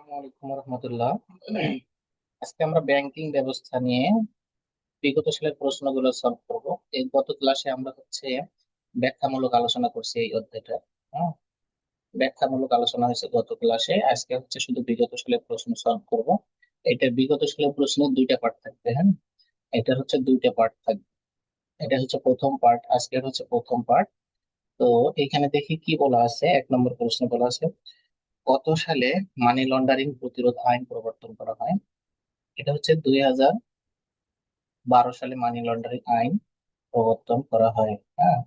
আসসালামু আলাইকুম রহমতুল্লাহ। আজকে আমরা ব্যাংকিং ব্যবস্থা নিয়ে বিগত সালের প্রশ্নগুলো সলভ করব। এই গত ক্লাসে আমরা হচ্ছে ব্যাখ্যামূলক আলোচনা করছি এই অধ্যায়টা। হ্যাঁ? ব্যাখ্যামূলক আলোচনা হয়েছে গত ক্লাসে আজকে হচ্ছে শুধু বিগত সালের প্রশ্ন সলভ করব। এটা বিগত সালের প্রশ্নের দুইটা পার্ট থাকবে হ্যাঁ? এটা হচ্ছে দুইটা পার্ট থাকবে। এটা হচ্ছে প্রথম পার্ট আজকের হচ্ছে প্রথম পার্ট তো এখানে দেখি কি বলা আছে? এক নম্বর প্রশ্ন বলা আছে কত সালে মানি লন্ডারিং প্রতিরোধ আইন প্রবর্তন করা হয়। এটা হচ্ছে দুই হাজার বারো সালে মানি লন্ডারিং আইন প্রবর্তন করা হয় হ্যাঁ?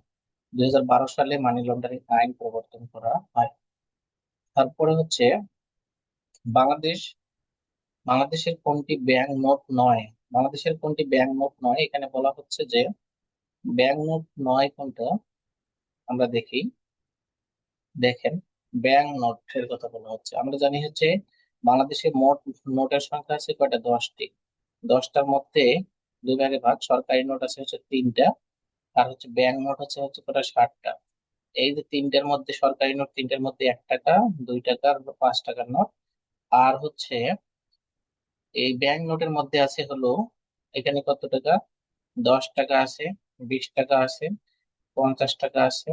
দুই হাজার বারো সালে মানি লন্ডারিং আইন প্রবর্তন করা হয়। তারপরে হচ্ছে বাংলাদেশ, বাংলাদেশের কোনটি ব্যাংক নোট নয়? বাংলাদেশের কোনটি ব্যাংক নোট নয়? এখানে বলা হচ্ছে যে ব্যাংক নোট নয় কোনটা? আমরা দেখি। দেখেন। ব্যাংক নোটের কথা বলা হচ্ছে। আমরা জানি হচ্ছে বাংলাদেশে মোট, নোটের সংখ্যা আছে কয়টা? দশটি। দশটার মধ্যে দুই ভাগে ভাগ, সরকারি নোট আছে হচ্ছে তিনটা, আর হচ্ছে ব্যাংক নোট হচ্ছে হচ্ছে কটা? ষাটটা এই যে তিনটার মধ্যে, সরকারি নোট তিনটার মধ্যে এক টাকা, দুই টাকার পাঁচ টাকার নোট। আর হচ্ছে এই ব্যাংক নোটের মধ্যে আছে হলো, এখানে কত টাকা? দশ টাকা আছে, বিশ টাকা আছে, পঞ্চাশ টাকা আছে,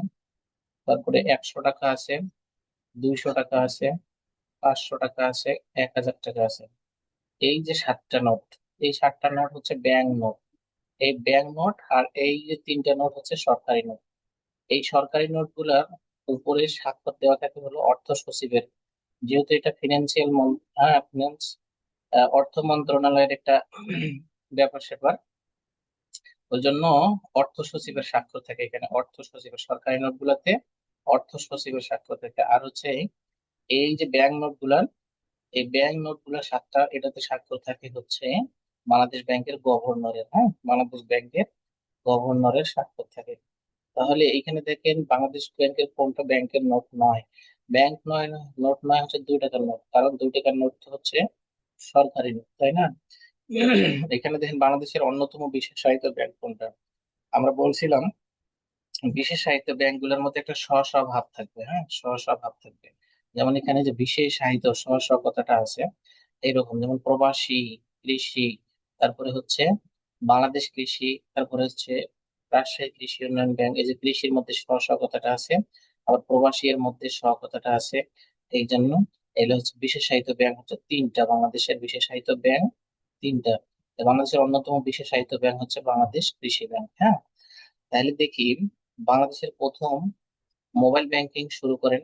তারপরে একশো টাকা আছে দুইশো টাকা আছে, পাঁচশো টাকা আছে, এক হাজার টাকা আছে। এই যে সাতটা নোট, এই সাতটা নোট হচ্ছে ব্যাংক নোট। এই ব্যাংক নোট আর এই যে তিনটা নোট হচ্ছে সরকারি নোট। এই সরকারি নোটগুলার উপরে স্বাক্ষর দেওয়া থাকে হলো অর্থ সচিবের। যেহেতু এটা ফিনান্সিয়াল ফিনান্স অর্থ মন্ত্রণালয়ের একটা ব্যাপার স্যাপার ওই জন্য অর্থ সচিবের স্বাক্ষর থাকে এখানে, অর্থ সচিবের সরকারি নোটগুলোতে। অর্থ সচিবের স্বাক্ষর থাকে। আর হচ্ছে এই যে ব্যাংক নোটগুলার এই ব্যাংক নোটগুলার সাতটা এটাতে স্বাক্ষর থাকে হচ্ছে বাংলাদেশ ব্যাংকের গভর্নরের হ্যাঁ? বাংলাদেশ ব্যাংকের গভর্নরের স্বাক্ষর থাকে। তাহলে এখানে দেখেন বাংলাদেশ ব্যাংকের কোনটা ব্যাংকের নোট নয়? ব্যাংক নয় নোট নয় হচ্ছে দুই টাকার নোট কারণ দুই টাকার নোট হচ্ছে সরকারি নোট তাই না? এখানে দেখেন বাংলাদেশের অন্যতম বিশেষায়িত ব্যাংক কোনটা? আমরা বলছিলাম বিশেষায়িত ব্যাংকগুলোর মধ্যে একটা স্ব থাকবে হ্যাঁ? স্ব থাকবে। যেমন এখানে যে বিশেষায়িত স্ব স্ব কথাটা আছে, এইরকম যেমন প্রবাসী, কৃষি, তারপরে হচ্ছে বাংলাদেশ কৃষি, তারপরে হচ্ছে রাজশাহী কৃষি উন্নয়ন ব্যাংক, এই যে কৃষির মধ্যে স্ব কথাটা আছে, আবার প্রবাসী এর মধ্যে স্ব কথাটা আছে এই জন্য এগুলো হচ্ছে বিশেষায়িত ব্যাংক হচ্ছে তিনটা, বাংলাদেশের বিশেষ সাহিত্য ব্যাংক তিনটা। বাংলাদেশের অন্যতম বিশেষ সাহিত্য ব্যাংক হচ্ছে বাংলাদেশ কৃষি ব্যাংক হ্যাঁ? তাহলে দেখি বাংলাদেশের প্রথম মোবাইল ব্যাংকিং শুরু করেন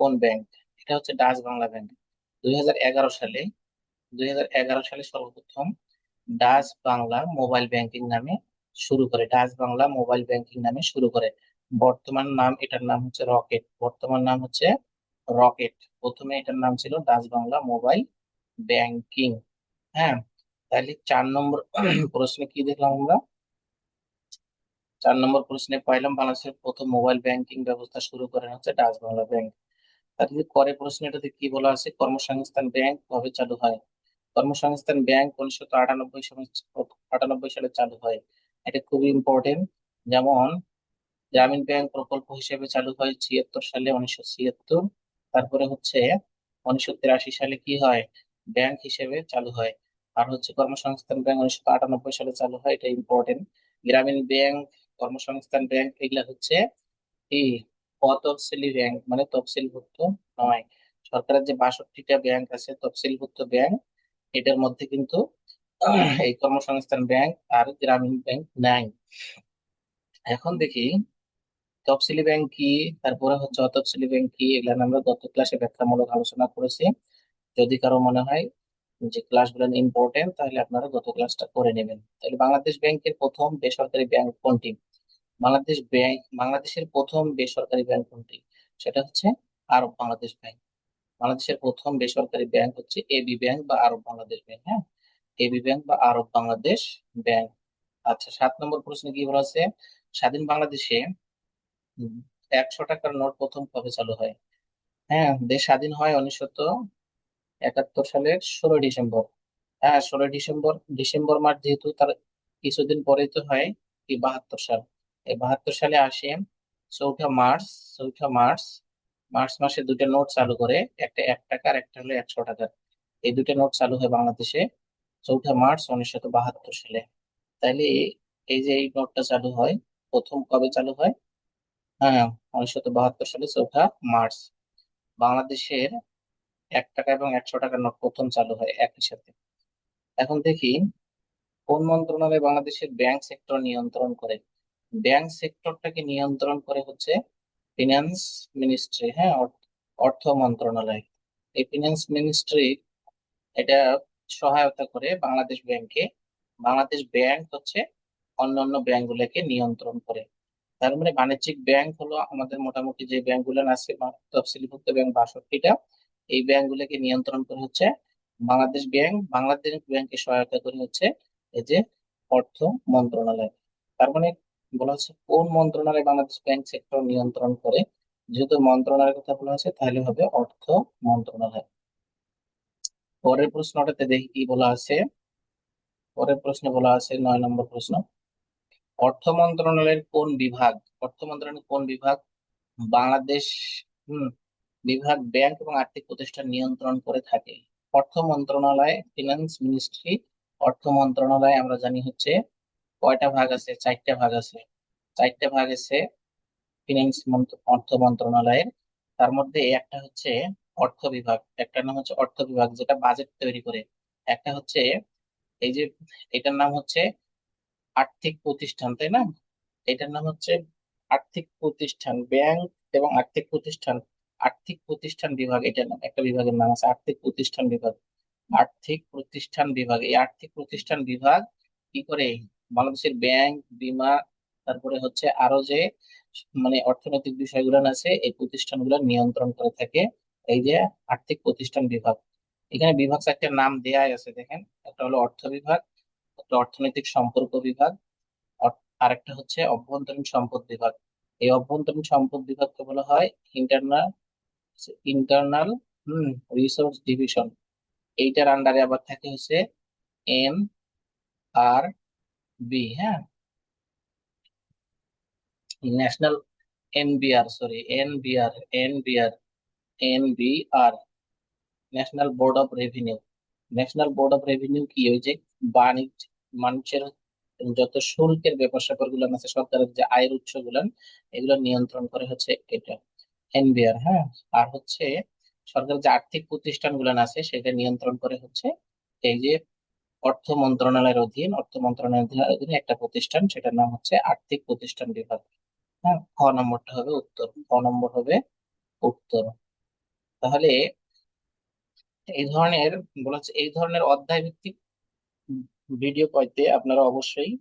কোন ব্যাংক? এটা হচ্ছে ডাচ বাংলা ব্যাংক। দুই হাজার এগারো সালে, দুই হাজার এগারো সালে সর্বপ্রথম ডাচ বাংলা মোবাইল ব্যাংকিং নামে শুরু করে, ডাচ বাংলা মোবাইল ব্যাংকিং নামে শুরু করে। বর্তমান নাম, এটার নাম হচ্ছে রকেট। বর্তমান নাম হচ্ছে রকেট। প্রথমে এটার নাম ছিল ডাচ বাংলা মোবাইল ব্যাংকিং। হ্যাঁ তাহলে চার নম্বর প্রশ্নে কি দেখলাম আমরা? চার নম্বর প্রশ্নে পাইলাম, বাংলাদেশের প্রথম মোবাইল ব্যাংকিং ব্যবস্থা শুরু করেন হচ্ছে ডাচ বাংলা ব্যাংক। তাহলে পরে প্রশ্নটাতে কি বলা আছে? কর্মসংস্থান ব্যাংক কবে চালু হয়? কর্মসংস্থান ব্যাংক উনিশশো আটানব্বই সালে আটানব্বই সালে চালু হয়। এটা খুবই ইম্পর্টেন্ট যেমন, গ্রামীণ ব্যাংক প্রকল্প হিসেবে চালু হয় ছিয়াত্তর সালে উনিশশো ছিয়াত্তর। তারপরে হচ্ছে উনিশশো তিরাশি সালে কি হয়? ব্যাংক হিসেবে চালু হয়। আর হচ্ছে কর্মসংস্থান ব্যাংক উনিশশো আটানব্বই সালে চালু হয়, এটা ইম্পর্টেন্ট গ্রামীণ ব্যাংক কর্মসংস্থান ব্যাংক এগুলা হচ্ছে এই অতফসিলি ব্যাংক মানে তফসিলভুক্ত নয়। সরকারের যে বাষট্টিটা ব্যাংক আছে, তফসিলভুক্ত ব্যাংক এটার মধ্যে কিন্তু এই কর্মসংস্থান ব্যাংক আর গ্রামীণ ব্যাংক নাই। এখন দেখি, তফসিলি ব্যাংক কি, তারপরে হচ্ছে অতফসিলি ব্যাংক কি, এগুলো আমরা গত ক্লাসে ব্যাখ্যামূলক আলোচনা করেছি। যদি কারও মনে হয় যে ক্লাসগুলো ইম্পর্টেন্ট তাহলে আপনারা গত ক্লাসটা করে নেবেন। তাহলে বাংলাদেশ ব্যাংকের প্রথম বেসরকারি ব্যাংক কোনটি? বাংলাদেশ ব্যাংক, বাংলাদেশের প্রথম বেসরকারি ব্যাংক কোনটি? সেটা হচ্ছে আরব বাংলাদেশ ব্যাংক। বাংলাদেশের প্রথম বেসরকারি ব্যাংক হচ্ছে এবি ব্যাংক বা আরব বাংলাদেশ ব্যাংক হ্যাঁ? এবি ব্যাংক বা আরব বাংলাদেশ ব্যাংক। আচ্ছা সাত নম্বর প্রশ্নে কি বলা আছে? স্বাধীন বাংলাদেশে একশো টাকার নোট প্রথম কবে চালু হয়? হ্যাঁ দেশ স্বাধীন হয় উনিশশো একাত্তর সালের ষোলো ডিসেম্বর। হ্যাঁ ষোলো ডিসেম্বর ডিসেম্বর মাস যেহেতু তার কিছুদিন পরেই তো হয়, কি, বাহাত্তর সাল। বাহাত্তর সালে আসে চৌঠা মার্চ চৌঠা মার্চ মার্চ মাসে দুটো নোট চালু করে একটা এক টাকার, একটা হলো একশো টাকার। এই দুটো নোট চালু হয় বাংলাদেশে চৌঠা মার্চ উনিশশো বাহাত্তর সালে। তাইলে এই যে এই নোটটা চালু হয়, প্রথম কবে চালু হয়? হ্যাঁ উনিশশো বাহাত্তর সালে চৌঠা মার্চ। বাংলাদেশের এক টাকা এবং একশো টাকার নোট প্রথম চালু হয় একই সাথে। এখন দেখি, কোন মন্ত্রণালয় বাংলাদেশের ব্যাংক সেক্টর নিয়ন্ত্রণ করে? ব্যাংক সেক্টরটাকে নিয়ন্ত্রণ করে হচ্ছে ফিনান্স মিনিস্ট্রি হ্যাঁ অর্থ- মন্ত্রণালয়। এই ফিনান্স মিনিস্ট্রি এটা সহায়তা করে বাংলাদেশ ব্যাংকে বাংলাদেশ ব্যাংক হচ্ছে অন্যান্য ব্যাংকগুলোকে নিয়ন্ত্রণ করে। তার মানে বাণিজ্যিক ব্যাংক হলো আমাদের মোটামুটি যে ব্যাংকগুলো আছে তফসিলিভুক্ত ব্যাংক বাষট্টিটা, এই ব্যাংকগুলোকে নিয়ন্ত্রণ করে হচ্ছে বাংলাদেশ ব্যাংক, বাংলাদেশ ব্যাংকে সহায়তা করে হচ্ছে এই যে অর্থ মন্ত্রণালয়। তার মানে বলা হচ্ছে, কোন মন্ত্রণালয় বাংলাদেশ ব্যাংক সেক্টর নিয়ন্ত্রণ করে? যেহেতু মন্ত্রণালয়ের কথা বলা হচ্ছে তাহলে হবে অর্থ মন্ত্রণালয়। পরের প্রশ্নটাতে দেখি কি বলা আছে। পরের প্রশ্নে বলা আছে, নয় নম্বর প্রশ্ন। অর্থ মন্ত্রণালয়ের কোন বিভাগ, অর্থ মন্ত্রণালয়ের কোন বিভাগ বাংলাদেশ, হম, বিভাগ ব্যাংক এবং আর্থিক প্রতিষ্ঠান নিয়ন্ত্রণ করে থাকে? অর্থ মন্ত্রণালয় ফিনান্স মিনিস্ট্রি অর্থ মন্ত্রণালয় আমরা জানি হচ্ছে কয়টা ভাগ আছে? চারটা ভাগ আছে। চারটা ভাগ আছে ফিনান্স অর্থ মন্ত্রণালয়ের। তার মধ্যে একটা হচ্ছে অর্থ বিভাগ। একটা নাম হচ্ছে অর্থ বিভাগ, যেটা বাজেট তৈরি করে। একটা হচ্ছে এই যে এটার নাম হচ্ছে আর্থিক প্রতিষ্ঠান, তাই না? এটার নাম হচ্ছে আর্থিক প্রতিষ্ঠান, ব্যাংক এবং আর্থিক প্রতিষ্ঠান। আর্থিক প্রতিষ্ঠান বিভাগ, এটার নাম, একটা বিভাগের নাম আছে আর্থিক প্রতিষ্ঠান বিভাগ। আর্থিক প্রতিষ্ঠান বিভাগ, এই আর্থিক প্রতিষ্ঠান বিভাগ কি করে বাংলাদেশের ব্যাংক, বীমা, তারপরে হচ্ছে আরও যে মানে অর্থনৈতিক বিষয়গুলো আছে, এই প্রতিষ্ঠানগুলো নিয়ন্ত্রণ করে থাকে। এই যে আর্থিক প্রতিষ্ঠান বিভাগ। এখানে বিভাগ চারটার নাম দেয়াই আছে, দেখেন। একটা হলো অর্থ বিভাগ, একটা অর্থনৈতিক সম্পর্ক বিভাগ আরেকটা হচ্ছে অভ্যন্তরীণ সম্পদ বিভাগ। এই অভ্যন্তরীণ সম্পদ বিভাগকে বলা হয় internal internal hmm resource division এইটার আন্ডারে আবার থাকে হচ্ছে এম আর বি হ্যাঁ? National NBR sorry NBR NBR NBR, national board of revenue. National board of revenue কি? ওই যে বাণিজ্য, মানুষের যত শুল্কের ব্যাপার স্যাপারগুলো আছে সরকারের যে আয়ের উৎস গুলান এগুলো নিয়ন্ত্রণ করে হচ্ছে এটা, এনবিআর হ্যাঁ? আর হচ্ছে সরকারের যে আর্থিক প্রতিষ্ঠানগুলো আছে, সেটা নিয়ন্ত্রণ করে হচ্ছে এই যে অর্থ মন্ত্রণালয়ের অধীন, অর্থ মন্ত্রণালয়ের অধীনে একটা প্রতিষ্ঠান, সেটার নাম হচ্ছে আর্থিক প্রতিষ্ঠান বিভাগ। হ্যাঁ খ নম্বরটা হবে উত্তর। খ নম্বর হবে উত্তর। তাহলে এই ধরনের, বলা হচ্ছে এই ধরনের অধ্যায় ভিত্তিক ভিডিও পাইতে আপনারা অবশ্যই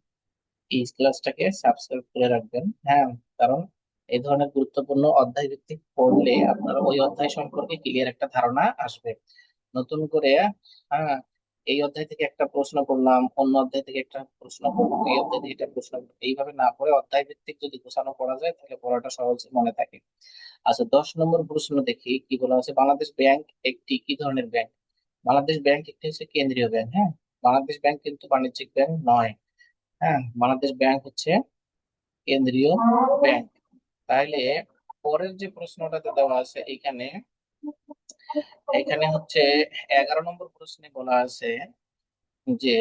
এই ক্লাসটাকে সাবস্ক্রাইব করে রাখবেন। হ্যাঁ কারণ এই ধরনের গুরুত্বপূর্ণ অধ্যায় ভিত্তিক পড়লে আপনারা ওই অধ্যায় সম্পর্কে ক্লিয়ার একটা ধারণা আসবে। নতুন করে হ্যাঁ এই অধ্যায় থেকে একটা প্রশ্ন করলাম, অন্য অধ্যায় থেকে একটা প্রশ্ন করলাম, এই অধ্যায় থেকে একটা প্রশ্ন এইভাবে না পড়ে অধ্যায় ভিত্তিক যদি গোছানো করা যায়, তাহলে পড়াটা সহজ মনে থাকে। আচ্ছা দশ নম্বর প্রশ্ন দেখি, কি বলা আছে বাংলাদেশ ব্যাংক একটি কি ধরনের ব্যাংক? বাংলাদেশ ব্যাংক একটি হচ্ছে কেন্দ্রীয় ব্যাংক হ্যাঁ? বাংলাদেশ ব্যাংক কিন্তু বাণিজ্যিক ব্যাংক নয় হ্যাঁ? বাংলাদেশ ব্যাংক হচ্ছে কেন্দ্রীয় ব্যাংক। তাহলে পরের যে প্রশ্নটাতে দেওয়া আছে এখানে এখানে হচ্ছে এগারো নম্বর প্রশ্নে বলা আছে যে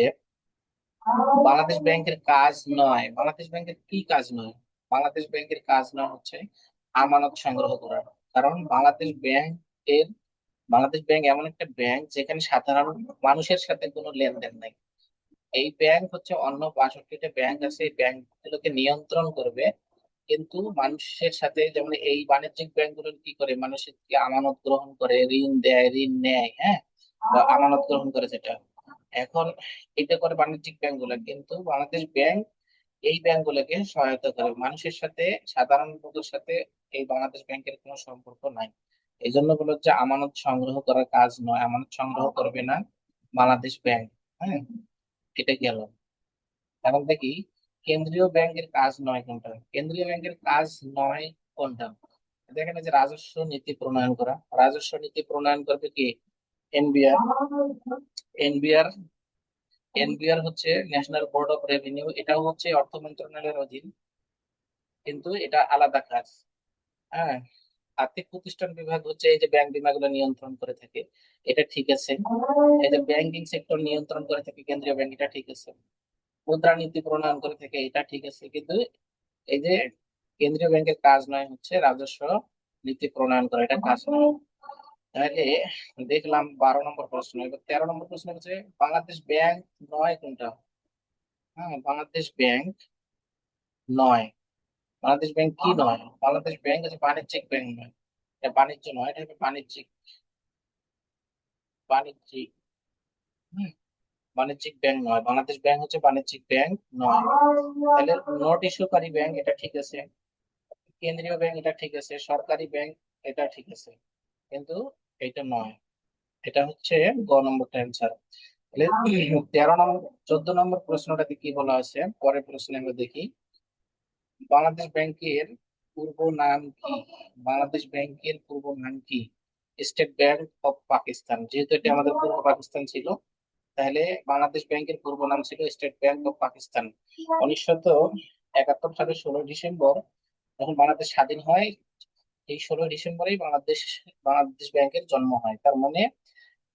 বাংলাদেশ ব্যাংকের কাজ নয়। বাংলাদেশ ব্যাংকের কি কাজ নয়? বাংলাদেশ ব্যাংকের কাজ নয় হচ্ছে আমানত সংগ্রহ করা। কারণ বাংলাদেশ ব্যাংক এর বাংলাদেশ ব্যাংক এমন একটা ব্যাংক যেখানে সাধারণ মানুষের সাথে কোনো লেনদেন নাই। এই ব্যাংক হচ্ছে অন্য বাষট্টিটা ব্যাংক আছে। এই ব্যাংকগুলোকে নিয়ন্ত্রণ করবে কিন্তু মানুষের সাথে যেমন এই বাণিজ্যিক ব্যাংকগুলো কি করে? মানুষের আমানত গ্রহণ করে? ঋণ দেয় ঋণ নেয় হ্যাঁ? বা আমানত গ্রহণ করে সেটা এখন এটা করে বাণিজ্যিক ব্যাংকগুলো কিন্তু বাংলাদেশ ব্যাংক এই ব্যাংকগুলোকে সহায়তা করে। মানুষের সাথে সাধারণ লোকের সাথে এই বাংলাদেশ ব্যাংকের কোনো সম্পর্ক নাই। এই জন্য বলো যে আমানত সংগ্রহ করার কাজ নয়। আমানত সংগ্রহ করবে না বাংলাদেশ ব্যাংক হ্যাঁ? এটা গেল। এখন দেখি কেন্দ্রীয় ব্যাংকের কাজ নয় কোনটা? কেন্দ্রীয় ব্যাংকের কাজ নয় কোনটা? দেখেন যে রাজস্ব নীতি প্রণয়ন করা। রাজস্ব নীতি প্রণয়ন করবে কি? এনবিআর। এনবিআর এনবিআর হচ্ছে ন্যাশনাল বোর্ড অফ রেভিনিউ এটাও হচ্ছে অর্থ মন্ত্রণালয়ের অধীন। কিন্তু এটা আলাদা কাজ। হ্যাঁ? আর্থিক প্রতিষ্ঠান বিভাগ হচ্ছে এই যে ব্যাংক বিমাগুলো নিয়ন্ত্রণ করে থাকে। এটা ঠিক আছে। এই যে ব্যাংকিং সেক্টর নিয়ন্ত্রণ করে থাকে কেন্দ্রীয় ব্যাংক, এটা ঠিক আছে। মুদ্রানীতি প্রণয়ন করে থাকে, এটা ঠিক আছে। কিন্তু এই যে কেন্দ্রীয় ব্যাংকের কাজ নয় হচ্ছে রাজস্ব নীতি প্রণয়ন করা, এটা কাজ নয়। তাহলে দেখলাম বারো নম্বর প্রশ্ন, এবার তেরো নম্বর প্রশ্ন হচ্ছে বাংলাদেশ ব্যাংক নয় কোনটা? হ্যাঁ বাংলাদেশ ব্যাংক নয়। বাংলাদেশ ব্যাংক কি নয়? বাংলাদেশ ব্যাংক হচ্ছে বাণিজ্যিক ব্যাংক নয়। এটা বাণিজ্য নয়, এটা বাণিজ্যিক। বাণিজ্যিক। হুম। বাণিজ্যিক ব্যাংক নয়, বাংলাদেশ ব্যাংক হচ্ছে বাণিজ্যিক ব্যাংক নয়। তাহলে নোট ইস্যুকারী ব্যাংক এটা ঠিক আছে, কেন্দ্রীয় ব্যাংক এটা ঠিক আছে, সরকারি ব্যাংক এটা ঠিক আছে, কিন্তু এটা নয়। এটা হচ্ছে গ নম্বরটা অ্যান্সার তাহলে তেরো নম্বর চোদ্দ নম্বর প্রশ্নটাতে কি বলা আছে? পরের প্রশ্নে আমরা দেখি, বাংলাদেশ ব্যাংকের পূর্ব নাম কি? বাংলাদেশ ব্যাংকের পূর্ব নাম কি? স্টেট ব্যাংক অফ পাকিস্তান, যেহেতু এটা আমাদের পূর্ব পাকিস্তান ছিল। তাহলে বাংলাদেশ ব্যাংকের পূর্ব নাম ছিল স্টেট ব্যাংক অফ পাকিস্তান। উনিশশো একাত্তর সালের ষোলো ডিসেম্বর যখন বাংলাদেশ স্বাধীন হয়, এই ষোলো ডিসেম্বরেই বাংলাদেশ বাংলাদেশ ব্যাংকের জন্ম হয়। তার মানে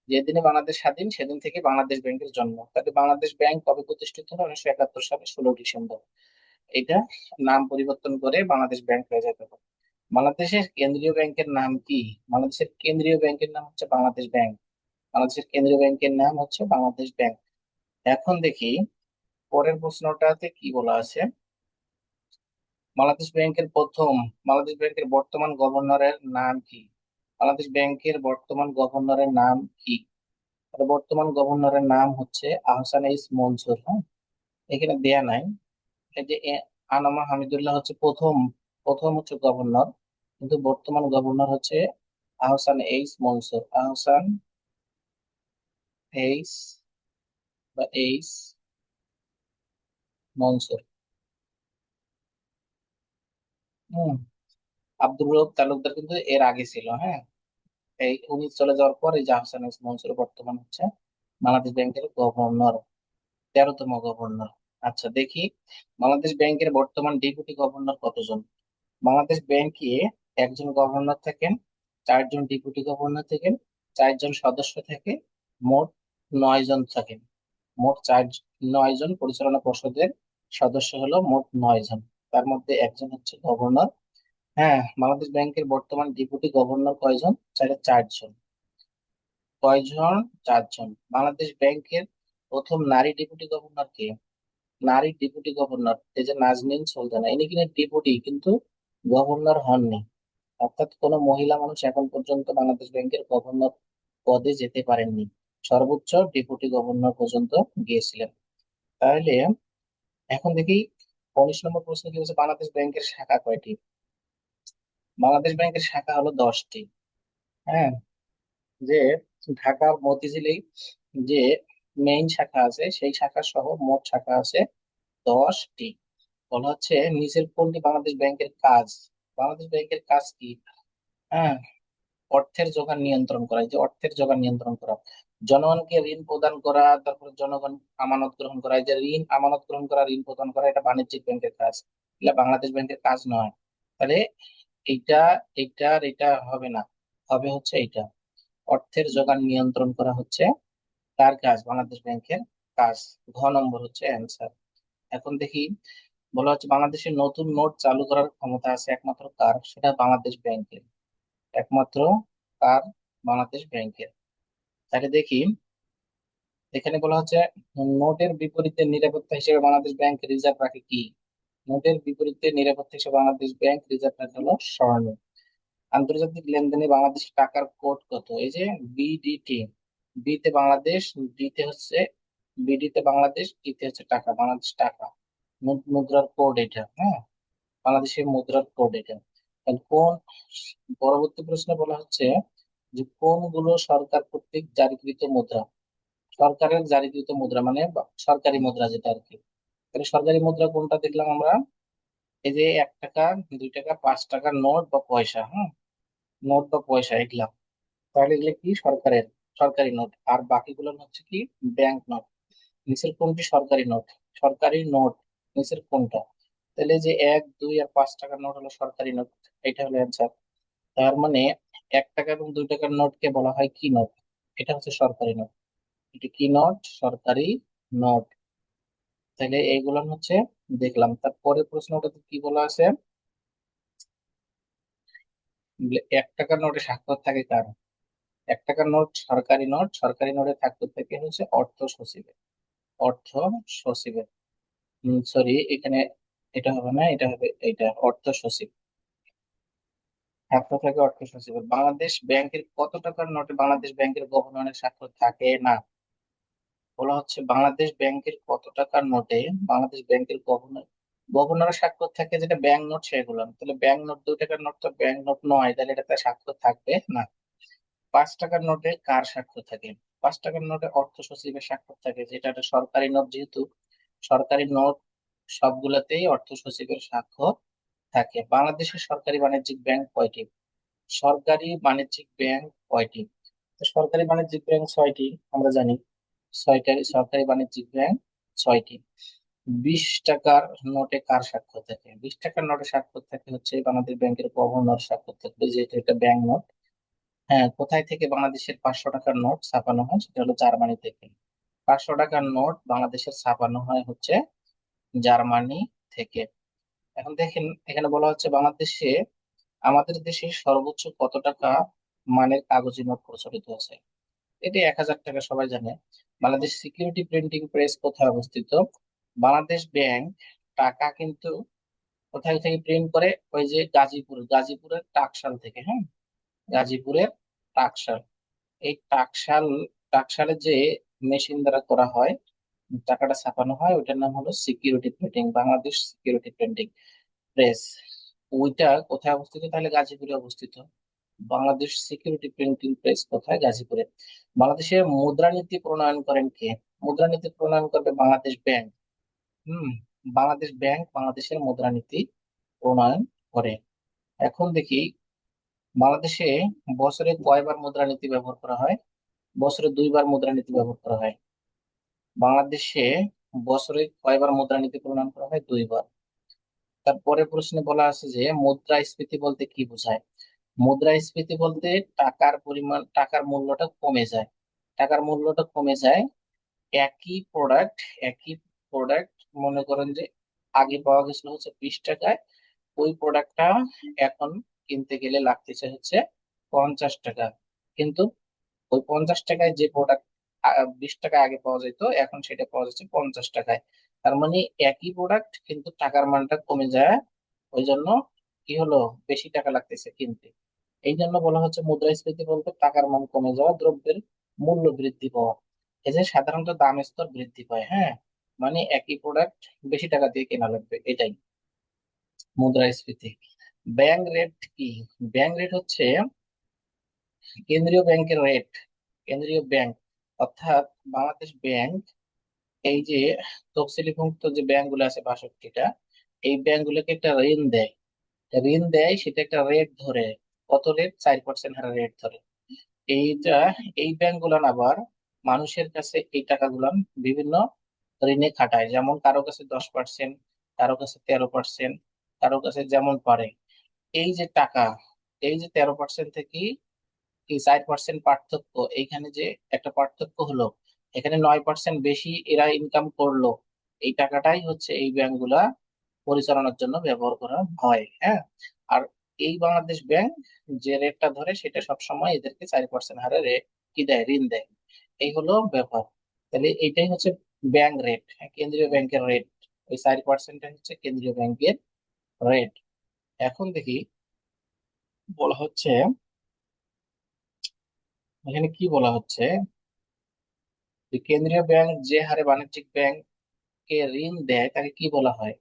যেদিনে বাংলাদেশ স্বাধীন, সেদিন থেকে বাংলাদেশ ব্যাংকের জন্ম। তাহলে বাংলাদেশ ব্যাংক কবে প্রতিষ্ঠিত হয়? উনিশশো একাত্তর সালের ষোলো ডিসেম্বর। এটা নাম পরিবর্তন করে বাংলাদেশ ব্যাংক হয়ে যেতে পারে। বাংলাদেশের কেন্দ্রীয় ব্যাংকের নাম কি? বাংলাদেশের কেন্দ্রীয় ব্যাংকের নাম হচ্ছে বাংলাদেশ ব্যাংক। বাংলাদেশের কেন্দ্রীয় ব্যাংকের নাম হচ্ছে বাংলাদেশ ব্যাংক। এখন দেখি, পরের প্রশ্নটাতে কি বলা আছে? বাংলাদেশ ব্যাংকের প্রথম, বাংলাদেশ ব্যাংকের বর্তমান গভর্নরের নাম কি? বাংলাদেশ ব্যাংকের বর্তমান গভর্নরের নাম কি? বর্তমান গভর্নরের নাম হচ্ছে আহসান এইস মনসুর হ্যাঁ? এখানে দেয়া নাই। এই যে আনামা হামিদুল্লাহ হচ্ছে প্রথম প্রথম হচ্ছে গভর্নর, কিন্তু বর্তমান গভর্নর হচ্ছে আহসান এইস মনসুর। আহসান এইস বা এইস মনসুর হম আব্দুর রউফ তালুকদার কিন্তু এর আগে ছিল হ্যাঁ? এই উনি চলে যাওয়ার পর এইস মনসুর বর্তমান হচ্ছে বাংলাদেশ ব্যাংকের গভর্নর, তেরোতম গভর্নর। আচ্ছা দেখি, বাংলাদেশ ব্যাংকের বর্তমান ডেপুটি গভর্নর কতজন? বাংলাদেশ ব্যাংকে একজন গভর্নর থাকেন, চারজন ডেপুটি গভর্নর থাকেন, চারজন সদস্য থেকে মোট নয় জন থাকেন। মোট চার নয় জন পরিচালনা পর্ষদের সদস্য হলো মোট নয় জন। তার মধ্যে একজন হচ্ছে গভর্নর। হ্যাঁ বাংলাদেশ ব্যাংকের বর্তমান ডেপুটি গভর্নর কয়জন? চারে চারজন কয়জন? চারজন বাংলাদেশ ব্যাংকের প্রথম নারী ডেপুটি গভর্নর কে? নারী ডেপুটি গভর্নর। এই যে নাজনীন সুলতানা, ইনি কিনা ডেপুটি, কিন্তু গভর্নর হননি। অর্থাৎ কোনো মহিলা মানুষ এখন পর্যন্ত বাংলাদেশ ব্যাংকের গভর্নর পদে যেতে পারেননি। সর্বোচ্চ ডেপুটি গভর্নর পর্যন্ত গিয়েছিলেন। তাহলে এখন দেখি, উনিশ নম্বর প্রশ্ন কি হচ্ছে? বাংলাদেশ ব্যাংকের শাখা কয়টি? বাংলাদেশ ব্যাংকের শাখা হলো দশটি। হ্যাঁ যে ঢাকার মতিঝিলেই যে মেইন শাখা আছে, সেই শাখা সহ মোট শাখা আছে দশটি। বলা হচ্ছে নিচের কোনটি বাংলাদেশ ব্যাংকের কাজ? বাংলাদেশ ব্যাংকের কাজ কি? হ্যাঁ অর্থের যোগান নিয়ন্ত্রণ করা। যে অর্থের যোগান নিয়ন্ত্রণ করা। জনগণকে ঋণ প্রদান করা, তারপর জনগণ আমানত গ্রহণ করা, এই যে ঋণ আমানত গ্রহণ করা, ঋণ প্রদান করা, এটা বাণিজ্যিক ব্যাংকের কাজ, এটা বাংলাদেশ ব্যাংকের কাজ নয়। তাহলে এইটা আর এটা হবে না, হবে হচ্ছে এইটা। অর্থের যোগান নিয়ন্ত্রণ করা হচ্ছে কার কাজ, বাংলাদেশ ব্যাংকের কাজ। ঘ নম্বর হচ্ছে অ্যান্সার। এখন দেখি, বলা হচ্ছে বাংলাদেশের নতুন নোট চালু করার ক্ষমতা আছে একমাত্র কার? সেটা বাংলাদেশ ব্যাংকের। একমাত্র কার? বাংলাদেশ ব্যাংকের। তাহলে দেখি। এখানে বলা হচ্ছে, নোটের বিপরীতে নিরাপত্তা হিসেবে বাংলাদেশ ব্যাংক রিজার্ভ রাখে কি? নোটের বিপরীতে নিরাপত্তা হিসেবে বাংলাদেশ ব্যাংক রিজার্ভ রাখে হলো স্বর্ণ। আন্তর্জাতিক লেনদেনে বাংলাদেশ টাকার কোড কত? এই যে বিডিটি বি তে বাংলাদেশ ডি তে হচ্ছে বিডি তে বাংলাদেশ টি তে হচ্ছে টাকা, বাংলাদেশ টাকা। মুদ্রার কোড এটা হ্যাঁ? বাংলাদেশের মুদ্রার কোড এটা। কোন, পরবর্তী প্রশ্নে বলা হচ্ছে যে কোনগুলো সরকার কর্তৃক জারিকৃত মুদ্রা। সরকারের জারিকৃত মুদ্রা মানে সরকারি মুদ্রা যেটা আর কি। তাহলে সরকারি মুদ্রা কোনটা দেখলাম আমরা? এই যে এক টাকা, দুই টাকা, পাঁচ টাকার নোট বা পয়সা হ্যাঁ নোট বা পয়সা এগুলা। তাহলে এগুলো কি? সরকারের, সরকারি নোট। আর বাকিগুলো হচ্ছে কি? Bank note. নিচের কোনটি? সরকারি নোট। সরকারি নোট। নিচের কোনটা? তাহলে যে এক, দুই আর পাঁচ টাকার নোট হলো সরকারি নোট। এটা হলো অ্যান্সার তার মানে এক টাকা এবং দুই টাকার নোটকে বলা হয় কি নোট এটা হচ্ছে সরকারি নোট। এটি কি নোট সরকারি নোট। তাহলে এইগুলো হচ্ছে দেখলাম। তারপরে প্রশ্নটাতে কি বলা আছে? এক টাকার নোটে স্বাক্ষর থাকে কার? এক টাকার নোট সরকারি নোট, সরকারি নোটে থাকতে থাকে হচ্ছে অর্থ সচিবের। অর্থ সচিবের। সরি এখানে এটা হবে না, এটা হবে এটা অর্থ সচিব। স্বাক্ষর থাকে অর্থ সচিবের বাংলাদেশ ব্যাংকের কত টাকার নোটে বাংলাদেশ ব্যাংকের গভর্নরের স্বাক্ষর থাকে? না। বলা হচ্ছে বাংলাদেশ ব্যাংকের কত টাকার নোটে বাংলাদেশ ব্যাংকের গভর্নর গভর্নরের স্বাক্ষর থাকে যেটা ব্যাংক নোট সেগুলো তাহলে ব্যাংক নোট দুই টাকার নোট তো ব্যাংক নোট নয়, তাহলে এটাতে স্বাক্ষর থাকবে? না। পাঁচ টাকার নোটে কার স্বাক্ষর থাকে? পাঁচ টাকার নোটে অর্থ সচিবের স্বাক্ষর থাকে, যেটা একটা সরকারি নোট যেহেতু, সরকারি নোট সবগুলাতেই অর্থ সচিবের স্বাক্ষর থাকে। বাংলাদেশের সরকারি বাণিজ্যিক ব্যাংক কয়টি? সরকারি বাণিজ্যিক ব্যাংক কয়টি? সরকারি বাণিজ্যিক ব্যাংক ছয়টি, আমরা জানি। ছয়টারি সরকারি বাণিজ্যিক ব্যাংক ছয়টি। বিশ টাকার নোটে কার স্বাক্ষর থাকে? বিশ টাকার নোটে স্বাক্ষর থাকে হচ্ছে বাংলাদেশ ব্যাংকের গভর্নর স্বাক্ষর থাকবে যেহেতু এটা ব্যাংক নোট। হ্যাঁ কোথায় থেকে বাংলাদেশের পাঁচশো টাকার নোট ছাপানো হয় সেটা হলো জার্মানি থেকে। পাঁচশো টাকার নোট বাংলাদেশের ছাপানো হয় হচ্ছে জার্মানি থেকে। এখন দেখেন, এখানে বলা হচ্ছে বাংলাদেশে আমাদের দেশে সর্বোচ্চ কত টাকা মানের কাগজি নোট প্রচলিত আছে? এটি এক হাজার টাকা, সবাই জানে। বাংলাদেশ সিকিউরিটি প্রিন্টিং প্রেস কোথায় অবস্থিত? বাংলাদেশ ব্যাংক টাকা কিন্তু কোথায় থেকে প্রিন্ট করে? ওই যে গাজীপুর, গাজীপুরের টাকশাল থেকে হ্যাঁ? গাজীপুরের টাকশাল। এই টাকশাল, টাকশালে যে মেশিন দ্বারা করা হয় টাকাটা ছাপানো হয়, ওইটার নাম হলো security printing Bangladesh security printing press ওইটা কোথায় অবস্থিত? তাহলে গাজীপুরে অবস্থিত। বাংলাদেশ সিকিউরিটি প্রিন্টিং প্রেস কোথায়? গাজীপুরে। বাংলাদেশের মুদ্রানীতি প্রণয়ন করেন কে? মুদ্রানীতি প্রণয়ন করবে বাংলাদেশ ব্যাংক। হম, বাংলাদেশ ব্যাংক বাংলাদেশের মুদ্রানীতি প্রণয়ন করে। এখন দেখি, বাংলাদেশে বছরে কয়বার মুদ্রানীতি ব্যবহার করা হয়? বছরে দুইবার মুদ্রানীতি ব্যবহার করা হয়। বাংলাদেশে বছরে কয়বার মুদ্রানীতি প্রণয়ন করা হয়? দুইবার। তারপরে প্রশ্নে বলা আছে যে মুদ্রাস্ফীতি বলতে কি বোঝায়? মুদ্রাস্ফীতি বলতে টাকার পরিমাণ, টাকার মূল্যটা কমে যায়। টাকার মূল্যটা কমে যায়, একই প্রোডাক্ট একই প্রোডাক্ট মনে করেন যে আগে পাওয়া গেছিল হচ্ছে বিশ টাকায়, ওই প্রোডাক্টটা এখন কিনতে গেলে লাগতেছে হচ্ছে পঞ্চাশ টাকা। কিন্তু ওই পঞ্চাশ টাকায় যে প্রোডাক্ট বিশ টাকা আগে পাওয়া যেত, এখন সেটা পাওয়া যাচ্ছে পঞ্চাশ টাকায়। তার মানে একই প্রোডাক্ট কিন্তু টাকার মানটা কমে যায়। ওই জন্য কি হলো? বেশি টাকা লাগতেছে কিনতে। এই জন্য বলা হচ্ছে মুদ্রাস্ফীতি বলতে টাকার মান কমে যাওয়া, দ্রব্যের মূল্য বৃদ্ধি পাওয়া। এই যে সাধারণত দাম স্তর বৃদ্ধি পায় হ্যাঁ? মানে একই প্রোডাক্ট বেশি টাকা দিয়ে কেনা লাগবে, এটাই। মুদ্রাস্ফীতি। ব্যাংক রেট কি? ব্যাংক রেট হচ্ছে কেন্দ্রীয় ব্যাংকের রেট কেন্দ্রীয় ব্যাংক। অর্থাৎ বাংলাদেশ ব্যাংক, এই যে তফসিলিভুক্ত যে ব্যাংকগুলো আছে বাষট্টিটা, এই ব্যাংক গুলোকে একটা ঋণ দেয়। ঋণ দেয়, সেটা একটা রেট ধরে। কত রেট চার পার্সেন্ট হারে রেট ধরে। এইটা, এই ব্যাংক গুলান আবার মানুষের কাছে এই টাকা টাকাগুলো বিভিন্ন ঋণে খাটায়। যেমন কারও কাছে দশ পার্সেন্ট কারও কাছে তেরো পার্সেন্ট কারও কাছে যেমন পারে। এই যে টাকা, এই যে তেরো পার্সেন্ট থেকে কি চার পার্সেন্ট পার্থক্য। এইখানে যে একটা পার্থক্য হলো, এখানে নয় পার্সেন্ট বেশি এরা ইনকাম করল, এই টাকাটাই হচ্ছে এই ব্যাংকগুলা পরিচালনার জন্য ব্যবহার করা হয় হ্যাঁ? আর এই বাংলাদেশ ব্যাংক যে রেটটা ধরে, সেটা সবসময় এদেরকে চার পার্সেন্ট হারে রেট কি দেয়? ঋণ দেয়। এই হলো ব্যাপার। তাহলে এইটাই হচ্ছে ব্যাংক রেট কেন্দ্রীয় ব্যাংকের রেট। ওই চার পার্সেন্ট হচ্ছে কেন্দ্রীয় ব্যাংকের রেট। এখন দেখি, বলা হচ্ছে এখানে কি বলা হচ্ছে? যে কেন্দ্রীয় ব্যাংক যে হারে বাণিজ্যিক ব্যাংক কে ঋণ দেয়, তাকে কি বলা হয়?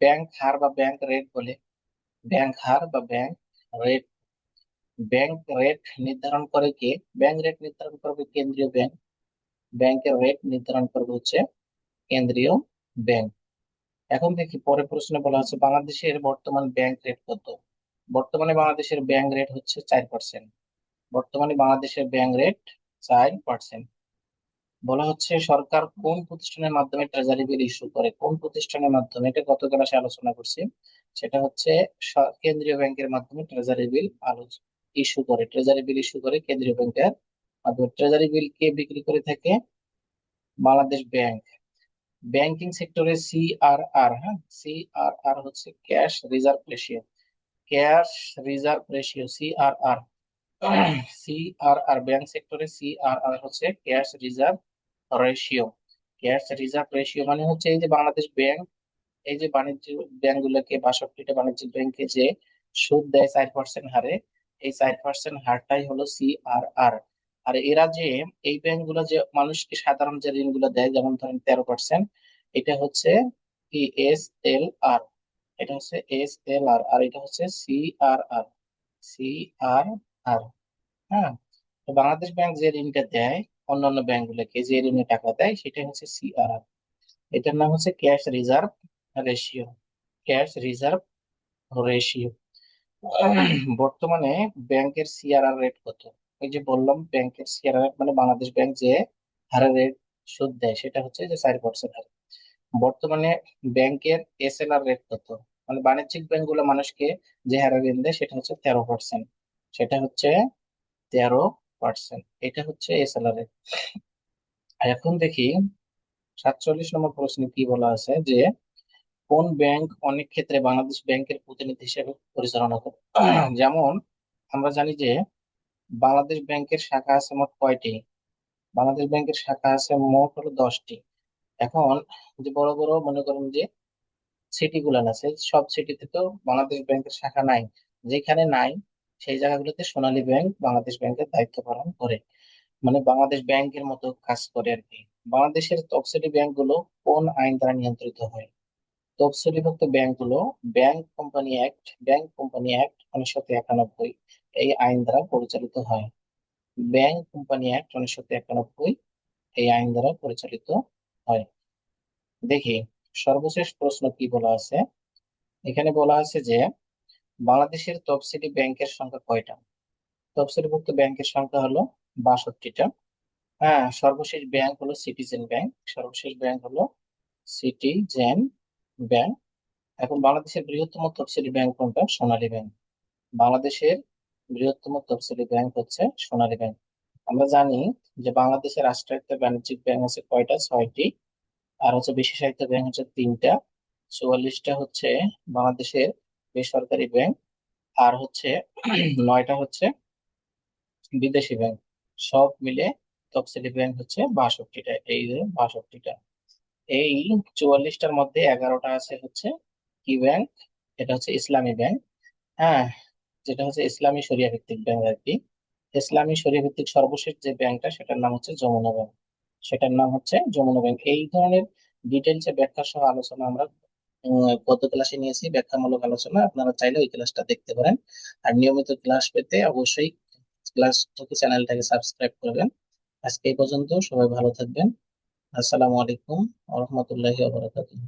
ব্যাংক হার বা ব্যাংক রেট বলে। ব্যাংক হার বা ব্যাংক রেট। ব্যাংক রেট নির্ধারণ করে কে? ব্যাংক রেট নির্ধারণ করবে কেন্দ্রীয় ব্যাংক। ব্যাংকের রেট নির্ধারণ করবে হচ্ছে কেন্দ্রীয় ব্যাংক। এখন দেখি পরে প্রশ্নে বলা হচ্ছে বাংলাদেশের বর্তমান ব্যাংক রেট কত? বর্তমানে বাংলাদেশের ব্যাংক রেট হচ্ছে চার পার্সেন্ট। বর্তমানে বাংলাদেশের ব্যাংক রেট চার পার্সেন্ট বলা হচ্ছে সরকার কোন প্রতিষ্ঠানের মাধ্যমে ট্রেজারি বিল ইস্যু করে, কোন প্রতিষ্ঠানের মাধ্যমে? এটা গত ক্লাসে আলোচনা করছি। সেটা হচ্ছে কেন্দ্রীয় ব্যাংকের মাধ্যমে ট্রেজারি বিল ইস্যু করে। ট্রেজারি বিল ইস্যু করে কেন্দ্রীয় ব্যাংকের মাধ্যমে। ট্রেজারি বিল কে বিক্রি করে থাকে বাংলাদেশ ব্যাংক ব্যাংকিং সেক্টরে সিআরআর হ্যাঁ? সিআরআর হচ্ছে cash reserve ratio cash reserve ratio CRR CRR bank সেক্টরে সিআরআর হচ্ছে cash reserve ratio cash reserve ratio মানে হচ্ছে এই যে বাংলাদেশ ব্যাংক এই যে বাণিজ্য ব্যাংকগুলোকে বাষট্টিটা বাণিজ্যিক ব্যাংকে যে সুদ দেয় চার পার্সেন্ট হারে, এই চার পার্সেন্ট হারটাই হলো সিআরআর আর এরা যে এই ব্যাংকগুলো যে মানুষকে সাধারণ যে ঋণগুলো দেয়, যেমন ধরেন তেরো পার্সেন্ট এটা হচ্ছে এস এল আর এটা হচ্ছে এস এল আর আর এটা হচ্ছে সিআরআর সিআরআর হ্যাঁ? তো বাংলাদেশ ব্যাংক যে ঋণটা দেয়, অন্যান্য ব্যাংকগুলোকে যে ঋণে টাকা দেয় সেটা হচ্ছে সিআরআর এটার নাম হচ্ছে cash reserve ratio, cash reserve ratio. বর্তমানে ব্যাংকের সিআরআর রেট কত? এই যে বললাম, ব্যাংকের সিআরআর মানে বাংলাদেশ ব্যাংক যে হারে রেট সুদ দেয়, সেটা হচ্ছে যে চার পার্সেন্ট হারে। বর্তমানে ব্যাংকের এসএলআর রেট কত? মানে বাণিজ্যিক ব্যাংকগুলো মানুষকে যে হারে ঋণ দেয়, সেটা হচ্ছে তেরো পার্সেন্ট সেটা হচ্ছে তেরো পার্সেন্ট। এটা হচ্ছে এসএলআর রেট এখন দেখি, সাতচল্লিশ নম্বর প্রশ্নে কি বলা আছে যে, কোন ব্যাংক অনেক ক্ষেত্রে বাংলাদেশ ব্যাংকের প্রতিনিধি হিসেবে পরিচালনা করে? যেমন, আমরা জানি যে, বাংলাদেশ ব্যাংকের শাখা আছে মোট কয়টি? বাংলাদেশ ব্যাংকের শাখা আছে মোট হলো দশটি। এখন যে বড় বড় মনে করেন যে সিটি গুলান আছে, সব সিটিতে তো বাংলাদেশ ব্যাংকের শাখা নাই। যেখানে নাই সেই জায়গাগুলোতে সোনালী ব্যাংক বাংলাদেশ ব্যাংকের দায়িত্ব পালন করে। মানে বাংলাদেশ ব্যাংকের মতো কাজ করে আর কি। বাংলাদেশের তফসিলি ব্যাংকগুলো কোন আইন দ্বারা নিয়ন্ত্রিত হয়? তফসিলিভুক্ত ব্যাংকগুলো bank company act bank company act উনিশশো একানব্বই এই আইন দ্বারা পরিচালিত হয়। ব্যাংক কোম্পানি অ্যাক্ট উনিশশো একানব্বই এই আইন দ্বারা পরিচালিত হয়। দেখি, সর্বশেষ প্রশ্ন কি বলা আছে? এখানে বলা আছে যে বাংলাদেশের তফসিলি ব্যাংকের সংখ্যা কয়টা? তফসিলিভুক্ত ব্যাংকের সংখ্যা হলো বাষট্টিটা। হ্যাঁ সর্বশেষ ব্যাংক হলো সিটিজেন ব্যাংক সর্বশেষ ব্যাংক হলো সিটিজেন ব্যাংক এখন বাংলাদেশের বৃহত্তম তফসিলি ব্যাংক কোনটা? সোনালী ব্যাংক বাংলাদেশের বৃহত্তম তফসিলি ব্যাংক হচ্ছে সোনালী ব্যাংক আমরা জানি যে বাংলাদেশের রাষ্ট্রায়ত্ত বাণিজ্যিক ব্যাংক আছে কয়টা? ছয়টি। আর হচ্ছে বিশেষায়িত ব্যাংক হচ্ছে তিনটা। চুয়াল্লিশটা হচ্ছে বাংলাদেশের বেসরকারি ব্যাংক আর হচ্ছে নয়টা হচ্ছে বিদেশি ব্যাংক সব মিলে তফসিলি ব্যাংক হচ্ছে বাষট্টিটা এই যে বাষট্টিটা। এই চুয়াল্লিশটার মধ্যে এগারোটা আছে হচ্ছে কি ব্যাংক এটা হচ্ছে ইসলামী ব্যাংক হ্যাঁ যেটা হচ্ছে ইসলামী শরিয়া ভিত্তিক ব্যাংক আর কি। ইসলামী শরিয়া ভিত্তিক সর্বশেষ যে ব্যাংকটা সেটার নাম হচ্ছে যমুনা ব্যাংক সেটার নাম হচ্ছে যমুনা ব্যাংক এই ধরনের ডিটেলসে ব্যাখ্যা সহ আলোচনা আমরা গত ক্লাসে নিয়েছি, ব্যাখ্যামূলক আলোচনা, আপনারা চাইলে ওই ক্লাসটা দেখতে পারেন। আর নিয়মিত ক্লাস পেতে অবশ্যই ক্লাস থেকে চ্যানেলটাকে সাবস্ক্রাইব করবেন। আজকে এই পর্যন্ত সবাই ভালো থাকবেন। আসসালামু আলাইকুম ওয়া বারাকাতুহু।